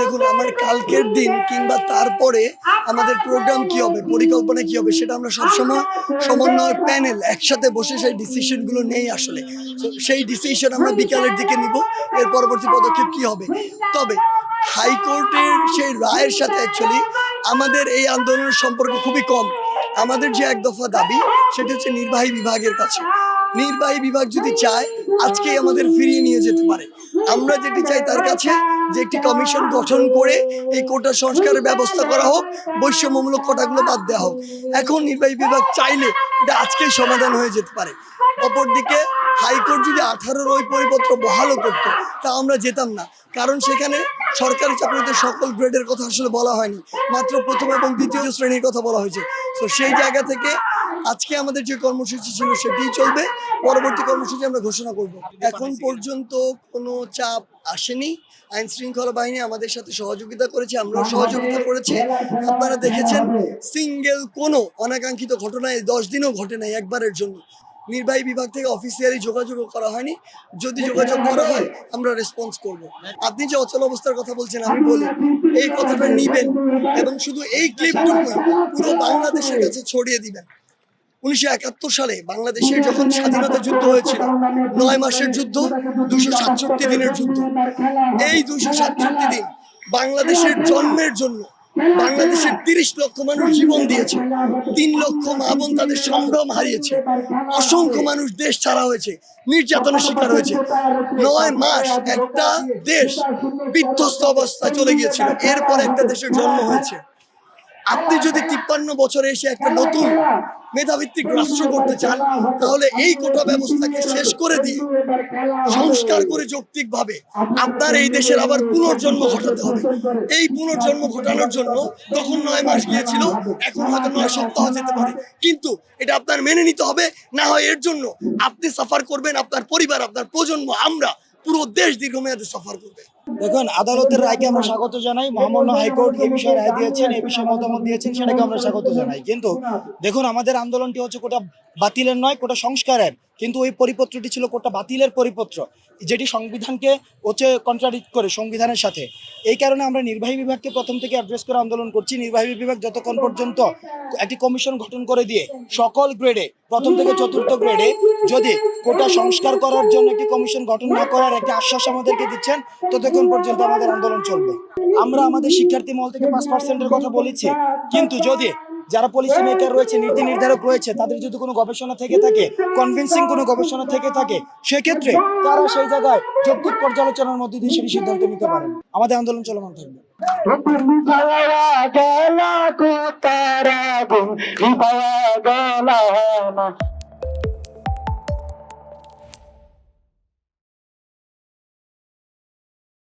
দেখুন, আমার কালকের দিন কিংবা তারপরে আমাদের প্রোগ্রাম কি হবে, পরিকল্পনা কি হবে, সেটা আমরা সবসময় সমন্বয় প্যানেল একসাথে বসে সেই ডিসিশনগুলো নেই আসলে। সেই ডিসিশন আমরা বিকালের দিকে নিব, এর পরবর্তী পদক্ষেপ কি হবে? তবে হাইকোর্টের সেই রায়ের সাথে অ্যাকচুয়ালি আমাদের এই আন্দোলনের সম্পর্ক খুবই কম। আমাদের যে এক দফা দাবি, সেটা হচ্ছে নির্বাহী বিভাগের কাছে। নির্বাহী বিভাগ যদি চায় আজকে আমাদের ফিরিয়ে নিয়ে যেতে পারে। আমরা যেটি চাই তার কাছে যে একটি কমিশন গঠন করে এই কোটা সংস্কারের ব্যবস্থা করা হোক, বৈষম্যমূলক কোটাগুলো বাদ দেওয়া হোক। এখন নির্বাহী বিভাগ চাইলে এটা আজকেই সমাধান হয়ে যেতে পারে। অপরদিকে হাইকোর্ট যদি আঠারোর ওই পরিপত্র বহালও করতো, তা আমরা যেতাম না। কারণ সেখানে সরকারি চাকরিতে সকল গ্রেডের কথা আসলে বলা হয়নি। মাত্র প্রথম এবং দ্বিতীয় শ্রেণির কথা বলা হয়েছে। তো সেই জায়গা থেকে আজকে আমাদের যে কর্মসূচি ছিল সেটিই চলবে। পরবর্তী কর্মসূচি আমরা ঘোষণা করব। এখন পর্যন্ত কোনো চাপ আসেনি। আইন শৃঙ্খলা বাহিনী আমাদের সাথে সহযোগিতা করেছে, আমরাও সহযোগিতা করেছি। আপনারা দেখেছেন, সিঙ্গেল কোনো অনাকাঙ্ক্ষিত ঘটনা এই দশ দিনও ঘটে নাই একবারের জন্য। নির্বাহী বিভাগ থেকে অফিসিয়ালি যোগাযোগ করা হয়নি। যদি যোগাযোগ করা হয়, আমরা রেসপন্স করব। আপনি যে অচল অবস্থার কথা বলছেন, আমি বলি, এই কথাটা নিবেন এবং শুধু এই ক্লিপটুকুই পুরো বাংলাদেশের কাছে ছড়িয়ে দিবেন। উনিশশো একাত্তর সালে বাংলাদেশের যখন স্বাধীনতা যুদ্ধ হয়েছিল নয় মাসের যুদ্ধ দুশো সাতষট্টি দিনের যুদ্ধ। এই দুশো সাতষট্টি দিন বাংলাদেশের জন্মের জন্য বাংলাদেশের তিরিশ লক্ষ মানুষ জীবন দিয়েছে। তিন লক্ষ মা বোন তাদের সম্ভ্রম হারিয়েছে। অসংখ্য মানুষ দেশ ছাড়া হয়েছে নির্যাতনের শিকার হয়েছে। নয় মাস একটা দেশ বিধ্বস্ত অবস্থায় চলে গিয়েছিল। এরপর একটা দেশের জন্ম হয়েছে। আপনি যদি তিপ্পান্ন বছরে এসে একটা নতুন মেধাভিত্তিক রাষ্ট্র করতে চান, তাহলে এই কোটা ব্যবস্থাকে শেষ করে দিয়ে সংস্কার করে যৌক্তিকভাবে আপনার এই দেশের আবার পুনর্জন্ম ঘটাতে হবে। এই পুনর্জন্ম ঘটানোর জন্য তখন নয় মাস গিয়েছিল, এখন হয়তো নয় সপ্তাহ যেতে পারে। কিন্তু এটা আপনার মেনে নিতে হবে, না হয় এর জন্য আপনি সাফার করবেন আপনার পরিবার, আপনার প্রজন্ম, আমরা পুরো দেশ দীর্ঘমেয়াদে সফর করবে। দেখুন, আদালতের রায়কে আমরা স্বাগত জানাই। মহামান্য হাইকোর্ট এই বিষয়ে রায় দিয়েছেন এই বিষয়ে মতামত দিয়েছেন, সেটাকে আমরা স্বাগত জানাই। কিন্তু দেখুন, আমাদের আন্দোলনটি হচ্ছে কোটা বাতিলের নয়, কোটা সংস্কারের। কিন্তু ওই পরিপত্রটি ছিল কোটা বাতিলের পরিপত্র, যেটি সংবিধানকে হচ্ছে কন্ট্রাডিক্ট করে সংবিধানের সাথে। এই কারণে আমরা নির্বাহী বিভাগকে প্রথম থেকে অ্যাড্রেস করে আন্দোলন করছি। নির্বাহী বিভাগ যতক্ষণ পর্যন্ত একটি কমিশন গঠন করে দিয়ে সকল গ্রেডে প্রথম থেকে চতুর্থ গ্রেডে যদি কোটা সংস্কার করার জন্য একটি কমিশন গঠন না করার একটি আশ্বাস আমাদেরকে দিচ্ছেন, ততক্ষণ পর্যন্ত আমাদের আন্দোলন চলবে। আমরা আমাদের শিক্ষার্থী মহল থেকে পাঁচ পার্সেন্টের কথা বলেছি। কিন্তু যদি যারা পলিসি মেকার রয়েছে, নীতি নির্ধারক রয়েছে, তাদের যদি কোনো গবেষণা থেকে থাকে কনভিন্সিং কোনো গবেষণা থেকে থাকে, সেক্ষেত্রে তারা সেই জায়গায় যৌক্তিক পর্যালোচনার মধ্যে দিয়ে সেটি সিদ্ধান্ত নিতে পারেন। আমাদের আন্দোলন চলমান থাকবে।